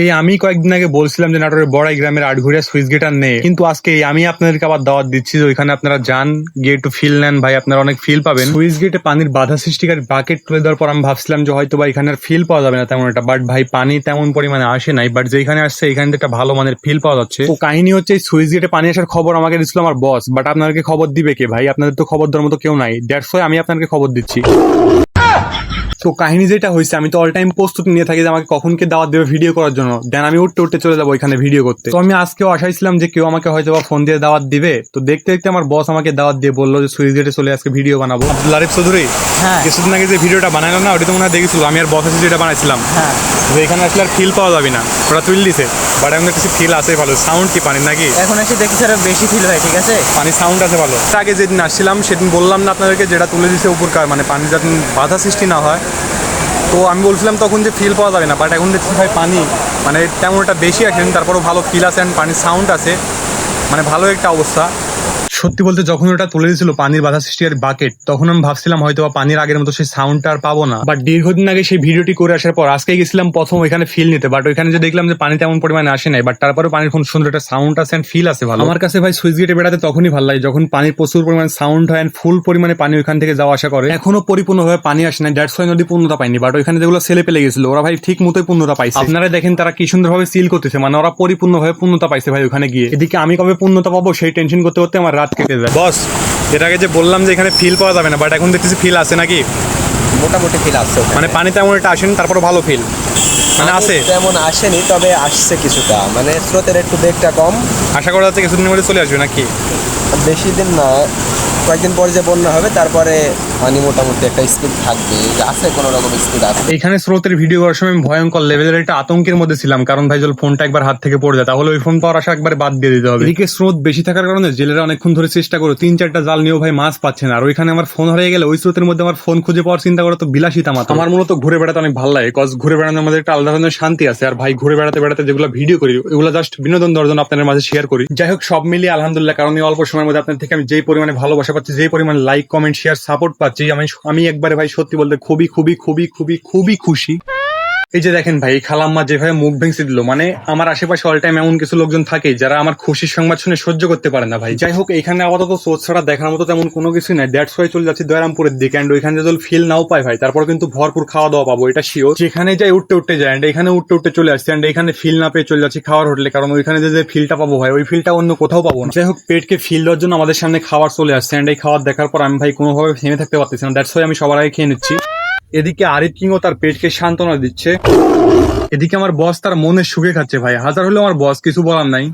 এই আমি কয়েকদিন আগে বলছিলাম যে নাটোরের বড়াই গ্রামের আটঘরিয়া সুইচ গেটার নেই। কিন্তু আজকে আমি আপনাদেরকে আবার দাওয়াত দিচ্ছি যে ওইখানে আপনারা যান, গিয়ে একটু ফিল নেন ভাই, আপনারা অনেক ফিল পাবেন। সুইচ গেটে পানির বাধা সৃষ্টিকারী বাকেট তুলে দেওয়ার পর আমি ভাবছিলাম যে হয়তো বা এখানে ফিল পাওয়া যাবে না তেমন একটা। বাট ভাই, পানি তেমন পরিমাণে আসে নাই। বাট যেখানে আসছে, এখানে একটা ভালো মানের ফিল পাওয়া যাচ্ছে। তো কাহিনী হচ্ছে, এই সুইচ গেটে পানি আসার খবর আমাকে দিচ্ছিল আমার বস বাট আপনাদেরকে খবর দিবে কে ভাই? আপনাদের তো খবর দেওয়ার মতো কেউ নাই। দ্যাটস আমি আপনাদেরকে খবর দিচ্ছি। তো কাহিনী যেটা হয়েছে আমি তো অল টাইম প্রস্তুতি নিয়ে থাকি যে আমাকে কখন কে দাওয়াত দেবে ভিডিও করার জন্য। দেন আমি উঠতে উঠতে চলে যাব এখানে ভিডিও করতে। তো আমি আজকেও আশাইছিলাম যে কেউ আমাকে হয়তো বা ফোন দিয়ে দাওয়াত দিবে। তো দেখতে দেখতে আমার বস আমাকে দাওয়াত দিয়ে বলল যে সুইচ গেটে চলে আজকে ভিডিও বানাবো। আব্দুল আরিফ চৌধুরী হ্যাঁ। কিছুদিন আগে যে ভিডিওটা বানালো না ওটা তো মনে হয় দেখেছিল। আমি আর বস যেটা বানাইছিলাম। হ্যাঁ। যে এখানে আসলে আর ফিল পাওয়া যাবে না। ওরা তুল দিছে। বাট এখন কিছু ফিল আছে ভালো। সাউন্ড কি পানির নাকি? এখন এসে দেখি স্যার বেশি ফিল হয় ঠিক আছে? পানি সাউন্ড আছে ভালো। আগে যেদিন আসছিলাম সেদিন বললাম না আপনাদেরকে যেটা তুলে দিছে উপরকার মানে পানি যাতে বাধা সৃষ্টি না হয়। তো আমি বলছিলাম তখন যে ফিল পাওয়া যাবে না বাট এখন দেখছি ভাই পানি মানে তেমন একটা বেশি আসেন তারপরেও ভালো ফিল আছে and পানির সাউন্ড আছে। মানে ভালো একটা অবস্থা। সত্যি বলতে যখন ওটা তুলে দিয়েছিল পানির বাধা সৃষ্টিকারী বাকেট তখন আমি ভাবছিলাম হয়তো বা পানির আগের মতো সেই সাউন্ডটা আর পাবো না। বাট দীর্ঘদিন আগে সেই ভিডিওটি করে আসার পর আজকে গেছিলাম প্রথম ওইখানে ফিল নিতে। বাট ওইখানে যে দেখলাম যে পানি তেমন পরিমাণে আসে নাই বাট তারপরে পানির খুব সুন্দর একটা সাউন্ড আছে অ্যান্ড ফিল আছে ভালো। আমার কাছে ভাই সুইচ গেটে বেড়াতে তখনই ভালো লাগে যখন পানির প্রচুর পরিমাণে সাউন্ড হয় অ্যান্ড ফুল পরিমাণে পানি ওইখান থেকে যাওয়া আসা করে। এখনও পরিপূর্ণভাবে পানি আসে না দ্যাটস ওয়াই নদী পূর্ণতা পাইনি বাট ওইখানে যেগুলো ছেলে পেলে গেছিল ওরা ভাই ঠিক মতোই পূর্ণতা পাইছে। আপনারা দেখেন তারা কি সুন্দরভাবে সিল করতেছে মানে ওরা পরিপূর্ণভাবে পূর্ণতা পাইছে ভাই ওখানে গিয়ে। এদিকে আমি কবে পূর্ণতা পাবো সেই টেনশন করতে করতে আমার রাত কেটে যায়। বস এর আগে যে বললাম যে এখানে ফিল পাওয়া যাবে না বাট এখন দেখতেছি ফিল আছে নাকি? মোটামুটি ফিল আসছে মানে পানি তেমন একটা আসেনি তারপর ভালো ফিল মানে আছে? তেমন আসেনি তবে আসছে কিছুটা। মানে স্রোতের একটু বেগটা কম। আশা করা যাচ্ছে কিছুদিনের মধ্যে চলে আসবে নাকি? বেশি দিন না। কয়েকদিন পরে যে বন্যা হবে তারপরে পানি মোটামুটি একটা স্পিড থাকবে। আছে কোনো রকম স্পিড আছে? এখানে স্রোতের ভিডিও করার সময় ভয়ঙ্কর লেভেলের একটা আতঙ্কের মধ্যে ছিলাম। কারণ ভাই যদি ফোনটা একবার হাত থেকে পড়ে যায়। তাহলে ওই ফোন পাওয়ার আশা একবার বাদ দিয়ে দিতে হবে। এদিকে স্রোত বেশি থাকার কারণে জেলেরা অনেকক্ষণ ধরে চেষ্টা করে তিন চারটা জাল নিয়েও ভাই মাছ পাচ্ছে না। আর ওইখানে আমার ফোন হারিয়ে গেলে ওই স্রোতের মধ্যে আমার ফোন খুঁজে পাওয়ার চিন্তা করা তো বিলাসিতা মাত্র। আমার মূলত ঘুরে বেড়াতে অনেক ভালো লাগে কজ ঘুরে বেড়ানোর মধ্যে একটা আলাদা ধরনের শান্তি আছে। আর ভাই ঘুরে বেড়াতে বেড়াতে যেগুলো ভিডিও করি ওগুলো জাস্ট বিনোদন দর্জন আপনাদের মাঝে শেয়ার করি। যাই হোক সব মিলিয়ে আলহামদুলিল্লাহ কারণ এই অল্প সময়ের মধ্যে আপনার থেকে আমি যেই পরিমাণে ভালোবাসা পাচ্ছি যে পরিমাণ লাইক কমেন্ট শেয়ার সাপোর্ট পাচ্ছি, আমি আমি একবারে ভাই সত্যি বলতে খুবই খুবই খুবই খুবই খুবই খুশি। এই যে দেখেন ভাই, খালাম্মা যেভাবে মুখ ভেঙে দিল মানে আমার আশেপাশে অল টাইম এমন কিছু লোকজন থাকে যারা আমার খুশির সংবাদ শুনে সহ্য করতে পারে না ভাই। যাই হোক, এখানে আপাতত সোচ ছাড়া দেখার মতো তেমন কোনো কিছু নাই। দ্যাটস ওয়াই চলে যাচ্ছি দয়ারামপুরের দিকে অ্যান্ড ওইখানে যদি ফিল নাও পাই ভাই, তারপর কিন্তু ভরপুর খাওয়া দাওয়া পাবো, এটা শিওর যেখানে যাই উঠতে উঠতে যায় অ্যান্ড এখানে উঠতে উঠতে চলে আসছি অ্যান্ড এখানে ফিল না পেয়ে চলে যাচ্ছি খাওয়ার হোটেলে কারণ ওইখানে যে যে ফিলটা পাবো ভাই, ওই ফিলটা অন্য কোথাও পাবো না। যাই হোক, পেটকে ফিল দেওয়ার জন্য আমাদের সামনে খাবার চলে আসছে অ্যান্ড এই খাবার দেখার পর আমি ভাই কোনোভাবে থেমে থাকতে পারতেছি না। দ্যাটস ওয়াই আমি সবার আগে খেয়ে নিচ্ছি। এদিকে আরিফ কিংও তার পেটকে সান্ত্বনা দিচ্ছে। এদিকে আমার বস তার মনে সুখে খাচ্ছে ভাই। হাজার হলেও আমার বস কিছু বলার নাই।